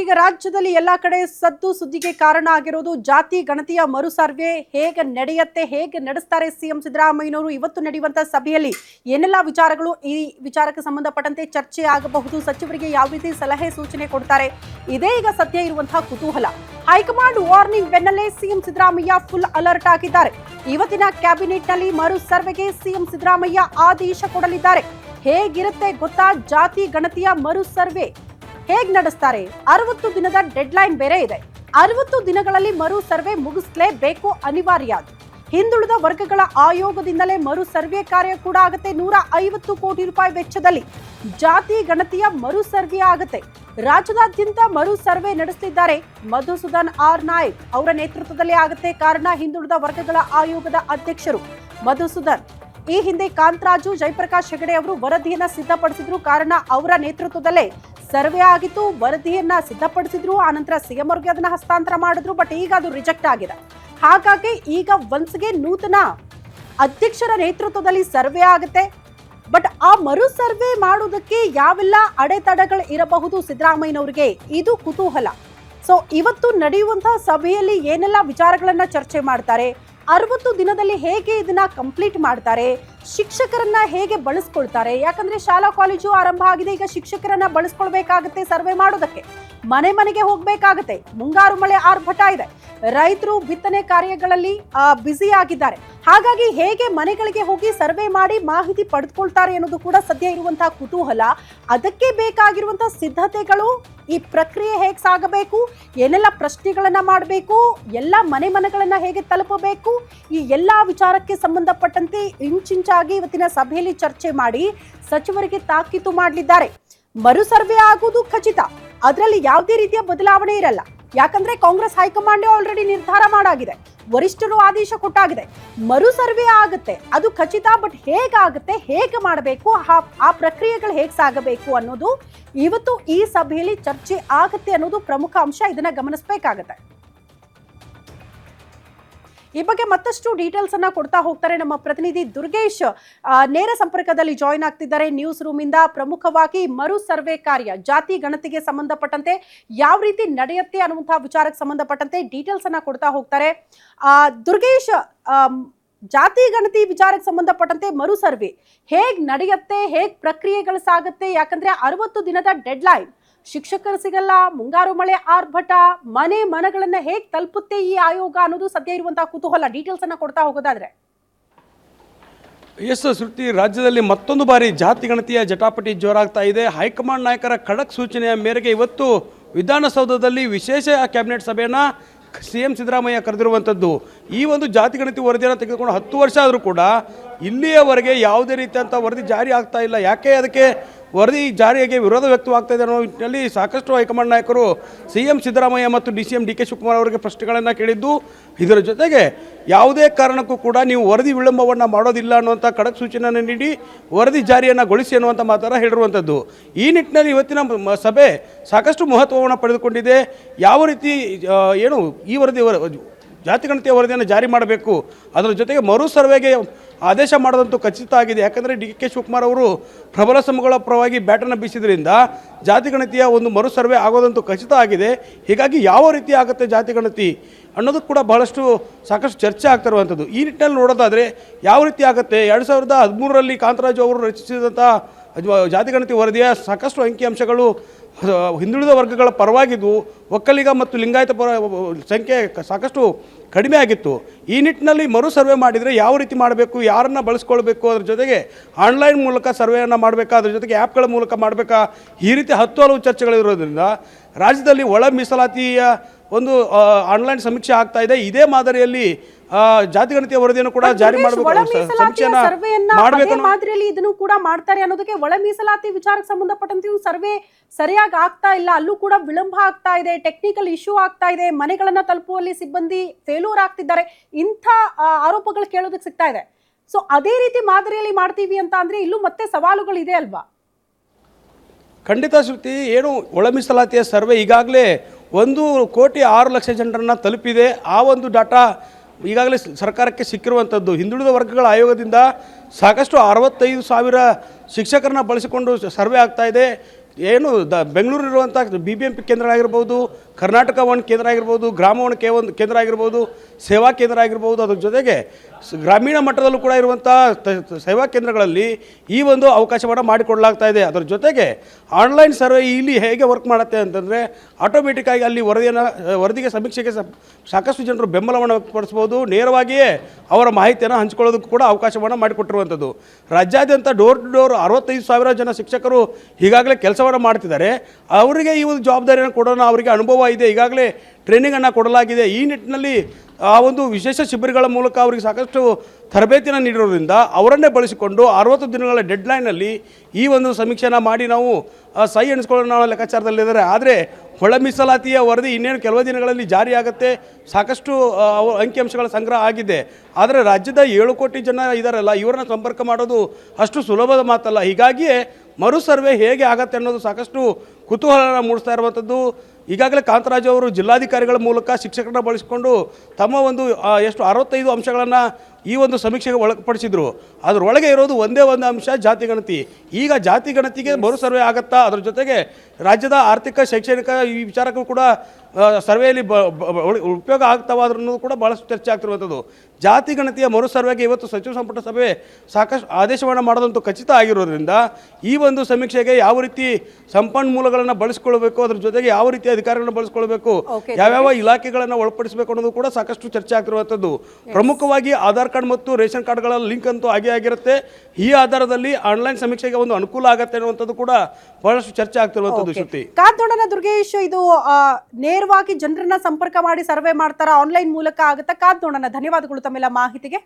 ಈಗ ರಾಜ್ಯದಲ್ಲಿ ಎಲ್ಲ ಕಡೆ ಸದ್ದು ಸುದ್ದಿಗೆ ಕಾರಣ ಆಗಿರೋದು ಜಾತಿ ಗಣತಿಯ ಮರು ಸರ್ವೆ ಹೇಗೆ ನಡೆಯುತ್ತೆ, ಹೇಗೆ ನಡೆಸ್ತಾರೆ ಸಿಎಂ ಸಿದ್ದರಾಮಯ್ಯನವರು ಇವತ್ತು ನಡೆಯುವಂತಹ ಸಭೆಯಲ್ಲಿ ಏನೆಲ್ಲ ವಿಚಾರಗಳು ಈ ವಿಚಾರಕ್ಕೆ ಸಂಬಂಧಪಟ್ಟಂತೆ ಚರ್ಚೆ ಆಗಬಹುದು, ಸಚಿವರಿಗೆ ಯಾವ ರೀತಿ ಸಲಹೆ ಸೂಚನೆ ಕೊಡ್ತಾರೆ, ಇದೇ ಈಗ ಸದ್ಯ ಇರುವಂತಹ ಕುತೂಹಲ. ಹೈಕಮಾಂಡ್ ವಾರ್ನಿಂಗ್ ಬೆನ್ನಲ್ಲೇ ಸಿಎಂ ಸಿದ್ದರಾಮಯ್ಯ ಫುಲ್ ಅಲರ್ಟ್ ಆಗಿದ್ದಾರೆ. ಇವತ್ತಿನ ಕ್ಯಾಬಿನೆಟ್ನಲ್ಲಿ ಮರು ಸರ್ವೆಗೆ ಸಿಎಂ ಸಿದ್ದರಾಮಯ್ಯ ಆದೇಶ ಕೊಡಲಿದ್ದಾರೆ. ಹೇಗಿರುತ್ತೆ ಗೊತ್ತಾ ಜಾತಿ ಗಣತಿಯ ಮರು ಸರ್ವೆ ಹೇಗ್ ನಡೆಸ್ತಾರೆ? ಅರವತ್ತು ದಿನದ ಡೆಡ್ ಲೈನ್ ಬೇರೆ ಇದೆ. ಅರವತ್ತು ದಿನಗಳಲ್ಲಿ ಮರು ಸರ್ವೆ ಮುಗಿಸ್ಲೇಬೇಕು ಅನಿವಾರ್ಯ. ಹಿಂದುಳಿದ ವರ್ಗಗಳ ಆಯೋಗದಿಂದಲೇ ಮರು ಸರ್ವೆ ಕಾರ್ಯ ಕೂಡ ಆಗುತ್ತೆ. ನೂರ ಐವತ್ತು ಕೋಟಿ ರೂಪಾಯಿ ವೆಚ್ಚದಲ್ಲಿ ಜಾತಿ ಗಣತಿಯ ಮರು ಸರ್ವೆ ಆಗುತ್ತೆ. ರಾಜ್ಯದಾದ್ಯಂತ ಮರು ಸರ್ವೆ ನಡೆಸಲಿದ್ದಾರೆ ಮಧುಸೂದನ್ ಆರ್ ನಾಯಕ್. ಅವರ ನೇತೃತ್ವದಲ್ಲಿ ಆಗುತ್ತೆ ಕಾರಣ ಹಿಂದುಳಿದ ವರ್ಗಗಳ ಆಯೋಗದ ಅಧ್ಯಕ್ಷರು ಮಧುಸೂದನ್. ಈ ಹಿಂದೆ ಕಾಂತರಾಜು, ಜಯಪ್ರಕಾಶ್ ಹೆಗಡೆ ಅವರು ವರದಿಯನ್ನ ಸಿದ್ಧಪಡಿಸಿದ್ರು. ಕಾರಣ ಅವರ ನೇತೃತ್ವದಲ್ಲೇ ಸರ್ವೆ ಆಗಿತ್ತು, ವರದಿಯನ್ನ ಸಿದ್ಧಪಡಿಸಿದ್ರು ಆನಂತರ ಸಿಎಂ ಅವ್ರಿಗೆ ಅದನ್ನ ಹಸ್ತಾಂತರ ಮಾಡಿದ್ರು ಬಟ್ ಈಗ ಅದು ರಿಜೆಕ್ಟ್ ಆಗಿದೆ. ಹಾಗಾಗಿ ಈಗ ಒನ್ಸ್ಗೆ ನೂತನ ಅಧ್ಯಕ್ಷರ ನೇತೃತ್ವದಲ್ಲಿ ಸರ್ವೆ ಆಗುತ್ತೆ. ಬಟ್ ಆ ಮರು ಸರ್ವೆ ಮಾಡುವುದಕ್ಕೆ ಯಾವೆಲ್ಲ ಅಡೆತಡೆಗಳು ಇರಬಹುದು ಸಿದ್ದರಾಮಯ್ಯನವರಿಗೆ, ಇದು ಕುತೂಹಲ. ಸೊ ಇವತ್ತು ನಡೆಯುವಂತಹ ಸಭೆಯಲ್ಲಿ ಏನೆಲ್ಲ ವಿಚಾರಗಳನ್ನ ಚರ್ಚೆ ಮಾಡ್ತಾರೆ, ಅರವತ್ತು ದಿನದಲ್ಲಿ ಹೇಗೆ ಇದನ್ನ ಕಂಪ್ಲೀಟ್ ಮಾಡ್ತಾರೆ ಶಿಕ್ಷಕರನ್ನ ಹೇಗೆ ಬಳಸ್ಕೊಳ್ತಾರೆ? ಯಾಕಂದ್ರೆ ಶಾಲಾ ಕಾಲೇಜು ಆರಂಭ ಆಗಿದೆ, ಈಗ ಶಿಕ್ಷಕರನ್ನ ಬಳಸ್ಕೊಳ್ಬೇಕಾಗತ್ತೆ ಸರ್ವೆ ಮಾಡೋದಕ್ಕೆ. ಮನೆ ಮನೆಗೆ ಹೋಗ್ಬೇಕಾಗತ್ತೆ. ಮುಂಗಾರು ಮಳೆ ಆರ್ಭಟ ಇದೆ. ರೈತರು ಬಿತ್ತನೆ ಕಾರ್ಯಗಳಲ್ಲಿ ಬ್ಯುಸಿ ಆಗಿದ್ದಾರೆ. ಹಾಗಾಗಿ ಹೇಗೆ ಮನೆಗಳಿಗೆ ಹೋಗಿ ಸರ್ವೆ ಮಾಡಿ ಮಾಹಿತಿ ಪಡೆದುಕೊಳ್ತಾರೆ ಅನ್ನೋದು ಕೂಡ ಸದ್ಯ ಇರುವಂತಹ ಕುತೂಹಲ. ಅದಕ್ಕೆ ಬೇಕಾಗಿರುವಂತಹ ಸಿದ್ಧತೆಗಳು ಈ ಪ್ರಕ್ರಿಯೆ ಹೇಗೆ ಸಾಗಬೇಕು? ಏನೆಲ್ಲ ಪ್ರಶ್ನೆಗಳನ್ನ ಮಾಡಬೇಕು? ಎಲ್ಲ ಮನೆ ಮನೆಗಳನ್ನ ಹೇಗೆ ತಲುಪಬೇಕು? ಈ ಎಲ್ಲಾ ವಿಚಾರಕ್ಕೆ ಸಂಬಂಧಪಟ್ಟಂತೆ ಇಂಚಿಂಚಾಗಿ ಇವತ್ತಿನ ಸಭೆಯಲ್ಲಿ ಚರ್ಚೆ ಮಾಡಿ ಸಚಿವರಿಗೆ ತಾಕೀತು ಮಾಡಲಿದ್ದಾರೆ. ಮರು ಸರ್ವೆ ಆಗುವುದು ಖಚಿತ. ಅದರಲ್ಲಿ ಯಾವುದೇ ರೀತಿಯ ಬದಲಾವಣೆ ಇರಲ್ಲ. ಯಾಕಂದ್ರೆ ಕಾಂಗ್ರೆಸ್ ಹೈಕಮಾಂಡ್ ಆಲ್ರೆಡಿ ನಿರ್ಧಾರ ಮಾಡಾಗಿದೆ. ವರಿಷ್ಠರು ಆದೇಶ ಕೊಟ್ಟಾಗಿದೆ. ಮರು ಸರ್ವೆ ಆಗುತ್ತೆ. ಅದು ಖಚಿತ ಬಟ್ ಹೇಗಾಗುತ್ತೆ? ಹೇಗೆ ಮಾಡಬೇಕು? ಆ ಪ್ರಕ್ರಿಯೆಗಳು ಹೇಗೆ ಸಾಗಬೇಕು ಅನ್ನೋದು ಇವತ್ತು ಈ ಸಭೆಯಲ್ಲಿ ಚರ್ಚೆ ಆಗುತ್ತೆ ಅನ್ನೋದು ಪ್ರಮುಖ ಅಂಶ. ಇದನ್ನ ಗಮನಿಸಬೇಕಾಗತ್ತೆ. ಈ ಬಗ್ಗೆ ಮತ್ತಷ್ಟು ಡೀಟೇಲ್ಸ್ ಅನ್ನ ಕೊಡ್ತಾ ಹೋಗ್ತಾರೆ ನಮ್ಮ ಪ್ರತಿನಿಧಿ ದುರ್ಗೇಶ್. ನೇರ ಸಂಪರ್ಕದಲ್ಲಿ ಜಾಯಿನ್ ಆಗ್ತಿದ್ದಾರೆ ನ್ಯೂಸ್ ರೂಮ್ ಇಂದ. ಪ್ರಮುಖವಾಗಿ ಮರು ಸರ್ವೆ ಕಾರ್ಯ, ಜಾತಿ, ಗಣತಿಗೆ ಸಂಬಂಧಪಟ್ಟಂತೆ ಯಾವ ರೀತಿ ನಡೆಯುತ್ತೆ ಅನ್ನುವಂತಹ ವಿಚಾರಕ್ಕೆ ಸಂಬಂಧಪಟ್ಟಂತೆ ಡೀಟೇಲ್ಸ್ ಅನ್ನ ಕೊಡ್ತಾ ಹೋಗ್ತಾರೆ. ದುರ್ಗೇಶ್ ಜಾತಿ, ಗಣತಿ ವಿಚಾರಕ್ಕೆ ಸಂಬಂಧಪಟ್ಟಂತೆ ಮರು ಸರ್ವೆ ಹೇಗ್ ನಡೆಯುತ್ತೆ, ಹೇಗ್ ಪ್ರಕ್ರಿಯೆಗಳು ಸಾಗುತ್ತೆ, ಯಾಕಂದ್ರೆ ಅರವತ್ತು ದಿನದ ಡೆಡ್ಲೈನ್ ಶಿಕ್ಷಕರು ಸಿಗಲ್ಲ, ಮುಂಗಾರು ಮಳೆ ಆರ್ಭಟ, ಮನೆ ಮನಗಳನ್ನ ಹೇಗೆ ತಲುಪುತ್ತೆ ಈ ಆಯೋಗ ಅನ್ನೋದು ಸದ್ಯ ಇರುವಂತಹ ಕುತೂಹಲ. ಡೀಟೇಲ್ಸ್ ಅನ್ನ ಕೊಡ್ತಾ ಹೋಗೋದಾದ್ರೆ. ಎಸ್ ಶ್ರುತಿ, ರಾಜ್ಯದಲ್ಲಿ ಮತ್ತೊಂದು ಬಾರಿ ಜಾತಿ ಗಣತಿಯ ಜಟಾಪಟಿ ಜೋರಾಗ್ತಾ ಇದೆ. ಹೈಕಮಾಂಡ್ ನಾಯಕರ ಖಡಕ್ ಸೂಚನೆಯ ಮೇರೆಗೆ ಇವತ್ತು ವಿಧಾನಸೌಧದಲ್ಲಿ ವಿಶೇಷ ಕ್ಯಾಬಿನೆಟ್ ಸಭೆಯನ್ನು ಸಿ ಎಂ ಸಿದ್ದರಾಮಯ್ಯ ಕರೆದಿರುವಂಥದ್ದು ಈ ಒಂದು ಜಾತಿ ಗಣತಿ ವರದಿಯನ್ನು ತೆಗೆದುಕೊಂಡು ಹತ್ತು ವರ್ಷ ಆದರೂ ಕೂಡ ಇಲ್ಲಿಯವರೆಗೆ ಯಾವುದೇ ರೀತಿಯಂಥ ವರದಿ ಜಾರಿ ಆಗ್ತಾ ಇಲ್ಲ. ಯಾಕೆ ಅದಕ್ಕೆ ವರದಿ ಜಾರಿಗೆ ವಿರೋಧ ವ್ಯಕ್ತವಾಗ್ತಾ ಇದೆ ಅನ್ನೋ ನಿಟ್ಟಿನಲ್ಲಿ ಸಾಕಷ್ಟು ಹೈಕಮಾಂಡ್ ನಾಯಕರು ಸಿ ಎಂ ಸಿದ್ದರಾಮಯ್ಯ ಮತ್ತು D C M D K Shivakumar ಅವರಿಗೆ ಪ್ರಶ್ನೆಗಳನ್ನು ಕೇಳಿದ್ದು, ಇದರ ಜೊತೆಗೆ ಯಾವುದೇ ಕಾರಣಕ್ಕೂ ಕೂಡ ನೀವು ವರದಿ ವಿಳಂಬವನ್ನು ಮಾಡೋದಿಲ್ಲ ಅನ್ನುವಂಥ ಖಡಕ್ ಸೂಚನೆಯನ್ನು ನೀಡಿ, ವರದಿ ಜಾರಿಯನ್ನು ಗೊಳಿಸಿ ಅನ್ನುವಂಥ ಮಾತಾರ ಹೇಳಿರುವಂಥದ್ದು ಈ ನಿಟ್ಟಿನಲ್ಲಿ ಇವತ್ತಿನ ಸಭೆ ಸಾಕಷ್ಟು ಮಹತ್ವವನ್ನು ಪಡೆದುಕೊಂಡಿದೆ. ಯಾವ ರೀತಿ ಏನು ಈ ವರದಿ ವರ- ಜಾತಿ ಗಣತಿಯ ವರದಿಯನ್ನು ಜಾರಿ ಮಾಡಬೇಕು, ಅದರ ಜೊತೆಗೆ ಮರು ಸರ್ವೆಗೆ ಆದೇಶ ಮಾಡೋದಂತೂ ಖಚಿತ ಆಗಿದೆ. ಯಾಕಂದರೆ ಡಿ ಕೆ ಶಿವಕುಮಾರ್ ಅವರು ಪ್ರಬಲ ಸಮೂಹಗಳ ಪರವಾಗಿ ಬ್ಯಾಟನ್ನು ಬೀಸಿದ್ರಿಂದ ಜಾತಿ ಗಣತಿಯ ಒಂದು ಮರು ಸರ್ವೆ ಆಗೋದಂತೂ ಖಚಿತ ಆಗಿದೆ. ಹೀಗಾಗಿ ಯಾವ ರೀತಿ ಆಗುತ್ತೆ ಜಾತಿ ಗಣತಿ ಅನ್ನೋದು ಕೂಡ ಬಹಳಷ್ಟು ಸಾಕಷ್ಟು ಚರ್ಚೆ ಆಗ್ತಿರುವಂಥದ್ದು ಈ ನಿಟ್ಟಿನಲ್ಲಿ ನೋಡೋದಾದರೆ ಯಾವ ರೀತಿ ಆಗುತ್ತೆ? ಎರಡು ಸಾವಿರದ ಹದಿಮೂರರಲ್ಲಿ ಕಾಂತರಾಜು ಅವರು ರಚಿಸಿದಂಥ ಜಾತಿ ಗಣತಿ ವರದಿಯ ಸಾಕಷ್ಟು ಅಂಕಿಅಂಶಗಳು ಹಿಂದುಳಿದ ವರ್ಗಗಳ ಪರವಾಗಿದ್ದು, ಒಕ್ಕಲಿಗ ಮತ್ತು ಲಿಂಗಾಯತ ಪರ ಸಂಖ್ಯೆ ಸಾಕಷ್ಟು ಕಡಿಮೆ ಆಗಿತ್ತು. ಈ ನಿಟ್ಟಿನಲ್ಲಿ ಮರು ಸರ್ವೆ ಮಾಡಿದರೆ ಯಾವ ರೀತಿ ಮಾಡಬೇಕು, ಯಾರನ್ನು ಬಳಸ್ಕೊಳ್ಬೇಕು ಅದ್ರ ಜೊತೆಗೆ ಆನ್ಲೈನ್ ಮೂಲಕ ಸರ್ವೆಯನ್ನು ಮಾಡಬೇಕಾ, ಅದ್ರ ಜೊತೆಗೆ ಆ್ಯಪ್ಗಳ ಮೂಲಕ ಮಾಡಬೇಕಾ, ಈ ರೀತಿ ಹತ್ತು ಹಲವು ಚರ್ಚೆಗಳಿರೋದ್ರಿಂದ ರಾಜ್ಯದಲ್ಲಿ ಒಳ ಮೀಸಲಾತಿಯ ಒಂದು ಆನ್ಲೈನ್ ಸಮೀಕ್ಷೆ ಆಗ್ತಾ ಇದೆ. ಇದೇ ಮಾದರಿಯಲ್ಲಿ ಆ, ಜಾತಿ ಗಣತಿಯ ವರದಿಯನ್ನು ಕೂಡ ಜಾರಿ ಮಾಡಬೇಕು. ಮಾದರಿಯಲ್ಲಿ ಇದನ್ನು ಕೂಡ ಮಾಡ್ತಾರೆ ಅನ್ನೋದಕ್ಕೆ ಒಳ ಮೀಸಲಾತಿ ವಿಚಾರಕ್ಕೆ ಸಂಬಂಧಪಟ್ಟಂತೆ ಸರ್ವೆ ಸರಿಯಾಗಿ ಆಗ್ತಾ ಇಲ್ಲ. ಅಲ್ಲೂ ಕೂಡ ವಿಳಂಬ ಆಗ್ತಾ ಇದೆ ಟೆಕ್ನಿಕಲ್ ಇಶ್ಯೂ ಆಗ್ತಾ ಇದೆ ಮನೆಗಳನ್ನ ತಲುಪುವಲ್ಲಿ ಸಿಬ್ಬಂದಿ ಫೇಲ್ಯೂರ್ ಆಗ್ತಿದ್ದಾರೆ. ಇಂಥ ಆರೋಪಗಳು ಕೇಳೋದಕ್ಕೆ ಸಿಗ್ತಾ ಇದೆ. ಸೊ ಅದೇ ರೀತಿ ಮಾದರಿಯಲ್ಲಿ ಮಾಡ್ತೀವಿ ಅಂತ ಅಂದ್ರೆ ಇಲ್ಲೂ ಮತ್ತೆ ಸವಾಲುಗಳಿದೆ ಅಲ್ವಾ? ಖಂಡಿತ ಶ್ರುತಿ ಏನು ಒಳ ಮೀಸಲಾತಿಯ ಸರ್ವೆ ಈಗಾಗಲೇ ಒಂದು ಕೋಟಿ ಆರು ಲಕ್ಷ ಜನರನ್ನು ತಲುಪಿದೆ. ಆ ಒಂದು ಡಾಟಾ ಈಗಾಗಲೇ ಸರ್ಕಾರಕ್ಕೆ ಸಿಕ್ಕಿರುವಂಥದ್ದು. ಹಿಂದುಳಿದ ವರ್ಗಗಳ ಆಯೋಗದಿಂದ ಸಾಕಷ್ಟು ಅರವತ್ತೈದು ಸಾವಿರ ಶಿಕ್ಷಕರನ್ನ ಬಳಸಿಕೊಂಡು ಸರ್ವೆ ಆಗ್ತಾ ಇದೆ. ಏನು ದ ಬೆಂಗಳೂರಿರುವಂಥ ಬಿ ಬಿ ಎಂ ಪಿ ಕೇಂದ್ರಗಳಾಗಿರ್ಬೋದು ಕರ್ನಾಟಕ ಒಂದು ಕೇಂದ್ರ ಆಗಿರ್ಬೋದು, ಗ್ರಾಮ ಒಂದು ಕೇ ಒಂದು ಕೇಂದ್ರ ಆಗಿರ್ಬೋದು, ಸೇವಾ ಕೇಂದ್ರ ಆಗಿರ್ಬೋದು, ಅದ್ರ ಜೊತೆಗೆ ಗ್ರಾಮೀಣ ಮಟ್ಟದಲ್ಲೂ ಕೂಡ ಇರುವಂಥ ಸೇವಾ ಕೇಂದ್ರಗಳಲ್ಲಿ ಈ ಒಂದು ಅವಕಾಶವನ್ನು ಮಾಡಿಕೊಡಲಾಗ್ತಾ ಇದೆ. ಅದರ ಜೊತೆಗೆ ಆನ್ಲೈನ್ ಸರ್ವೆ ಇಲ್ಲಿ ಹೇಗೆ ವರ್ಕ್ ಮಾಡುತ್ತೆ ಅಂತಂದರೆ ಆಟೋಮೆಟಿಕ್ಕಾಗಿ ಅಲ್ಲಿ ವರದಿಯನ್ನು ವರದಿಗೆ ಸಮೀಕ್ಷೆಗೆ ಸಾಕಷ್ಟು ಜನರು ಬೆಂಬಲವನ್ನು ವ್ಯಕ್ತಪಡಿಸ್ಬೋದು ನೇರವಾಗಿಯೇ ಅವರ ಮಾಹಿತಿಯನ್ನು ಹಂಚಿಕೊಳ್ಳೋದಕ್ಕೂ ಕೂಡ ಅವಕಾಶವನ್ನು ಮಾಡಿಕೊಟ್ಟಿರುವಂಥದ್ದು. ರಾಜ್ಯಾದ್ಯಂತ ಡೋರ್ ಟು ಡೋರ್ ಅರವತ್ತೈದು ಸಾವಿರ ಜನ ಶಿಕ್ಷಕರು ಈಗಾಗಲೇ ಕೆಲಸವನ್ನು ಮಾಡ್ತಿದ್ದಾರೆ. ಅವರಿಗೆ ಈ ಒಂದು ಜವಾಬ್ದಾರಿಯನ್ನು ಕೊಡೋಣ, ಅವರಿಗೆ ಅನುಭವ ಇದೆ. ಈಗಾಗಲೇ ಟ್ರೈನಿಂಗನ್ನು ಕೊಡಲಾಗಿದೆ. ಈ ನಿಟ್ಟಿನಲ್ಲಿ, ಆ ಒಂದು ವಿಶೇಷ ಶಿಬಿರಗಳ ಮೂಲಕ ಅವರಿಗೆ ಸಾಕಷ್ಟು ತರಬೇತಿಯನ್ನು ನೀಡಿರೋದ್ರಿಂದ ಅವರನ್ನೇ ಬಳಸಿಕೊಂಡು ಅರವತ್ತು ದಿನಗಳ ಡೆಡ್ಲೈನಲ್ಲಿ ಈ ಒಂದು ಸಮೀಕ್ಷೆನ ಮಾಡಿ ನಾವು ಸಹಿ ಎಣಿಸ್ಕೊಳ್ಳೋಣ ಲೆಕ್ಕಾಚಾರದಲ್ಲಿದ್ದಾರೆ ಆದರೆ ಒಳ ಮೀಸಲಾತಿಯ ವರದಿ ಇನ್ನೇನು ಕೆಲವು ದಿನಗಳಲ್ಲಿ ಜಾರಿಯಾಗುತ್ತೆ ಸಾಕಷ್ಟು ಅಂಕಿಅಂಶಗಳ ಸಂಗ್ರಹ ಆಗಿದೆ. ಆದರೆ ರಾಜ್ಯದ ಏಳು ಕೋಟಿ ಜನ ಇದ್ದಾರಲ್ಲ ಇವರನ್ನ ಸಂಪರ್ಕ ಮಾಡೋದು ಅಷ್ಟು ಸುಲಭದ ಮಾತಲ್ಲ. ಹೀಗಾಗಿಯೇ ಮರು ಸರ್ವೆ ಹೇಗೆ ಆಗತ್ತೆ ಅನ್ನೋದು ಸಾಕಷ್ಟು ಕುತೂಹಲನ ಮೂಡಿಸ್ತಾ ಇರುವಂಥದ್ದು ಈಗಾಗಲೇ ಕಾಂತರಾಜು ಅವರು ಜಿಲ್ಲಾಧಿಕಾರಿಗಳ ಮೂಲಕ ಶಿಕ್ಷಕರನ್ನ ಬಳಸಿಕೊಂಡು ತಮ್ಮ ಒಂದು ಎಷ್ಟು ಅರವತ್ತೈದು ಅಂಶಗಳನ್ನು ಈ ಒಂದು ಸಮೀಕ್ಷೆಗೆ ಒಳಪಡಿಸಿದ್ರು. ಅದರೊಳಗೆ ಇರೋದು ಒಂದೇ ಒಂದು ಅಂಶ, ಜಾತಿ ಗಣತಿ. ಈಗ ಜಾತಿ ಗಣತಿಗೆ ಮರು ಸರ್ವೆ ಆಗತ್ತಾ? ಅದರ ಜೊತೆಗೆ ರಾಜ್ಯದ ಆರ್ಥಿಕ, ಶೈಕ್ಷಣಿಕ ಈ ವಿಚಾರಕ್ಕೂ ಕೂಡ ಸರ್ವೆಯಲ್ಲಿ ಉಪಯೋಗ ಆಗ್ತಾವ ಅನ್ನೋದು ಕೂಡ ಭಾಳಷ್ಟು ಚರ್ಚೆ ಆಗ್ತಿರುವಂಥದ್ದು. ಜಾತಿ ಗಣತಿಯ ಮರು ಸರ್ವೆಗೆ ಇವತ್ತು ಸಚಿವ ಸಂಪುಟ ಸಭೆ ಸಾಕಷ್ಟು ಆದೇಶವನ್ನು ಮಾಡೋದಂತೂ ಖಚಿತ ಆಗಿರೋದ್ರಿಂದ ಈ ಒಂದು ಸಮೀಕ್ಷೆಗೆ ಯಾವ ರೀತಿ ಸಂಪನ್ಮೂಲಗಳನ್ನು ಬಳಸ್ಕೊಳ್ಬೇಕು ಅದ್ರ ಜೊತೆಗೆ ಯಾವ ರೀತಿ ಅಧಿಕಾರಿಗಳನ್ನು ಬಳಸ್ಕೊಳ್ಬೇಕು. ಯಾವ್ಯಾವ ಇಲಾಖೆಗಳನ್ನ ಒಳಪಡಿಸಬೇಕು ಅನ್ನೋದು ಕೂಡ ಸಾಕಷ್ಟು ಚರ್ಚೆ ಆಗ್ತಿರುವಂಥದ್ದು. ಪ್ರಮುಖವಾಗಿ ಆಧಾರ್ ಕಾರ್ಡ್ ಮತ್ತು ರೇಷನ್ ಕಾರ್ಡ್ಗಳ ಲಿಂಕ್ ಅಂತೂ ಹಾಗೆ ಆಗಿರುತ್ತೆ. ಈ ಆಧಾರದಲ್ಲಿ ಆನ್ಲೈನ್ ಸಮೀಕ್ಷೆಗೆ ಒಂದು ಅನುಕೂಲ ಆಗತ್ತೆ ಅನ್ನುವಂಥದ್ದು ಕೂಡ ಬಹಳಷ್ಟು ಚರ್ಚೆ ಆಗ್ತಿರುವಂಥದ್ದು ಶ್ರುತಿ ನೋಡೋಣ ದುರ್ಗೇಶ್ ಇದು ನೇರವಾಗಿ ಜನರನ್ನ ಸಂಪರ್ಕ ಮಾಡಿ ಸರ್ವೆ ಮಾಡ್ತಾರ ಆನ್ಲೈನ್ ಮೂಲಕ ಆಗುತ್ತಾ? ಕಾದ್ ನೋಡೋಣ ಧನ್ಯವಾದಗಳು ತಮ್ಮೆಲ್ಲ ಮಾಹಿತಿಗೆ.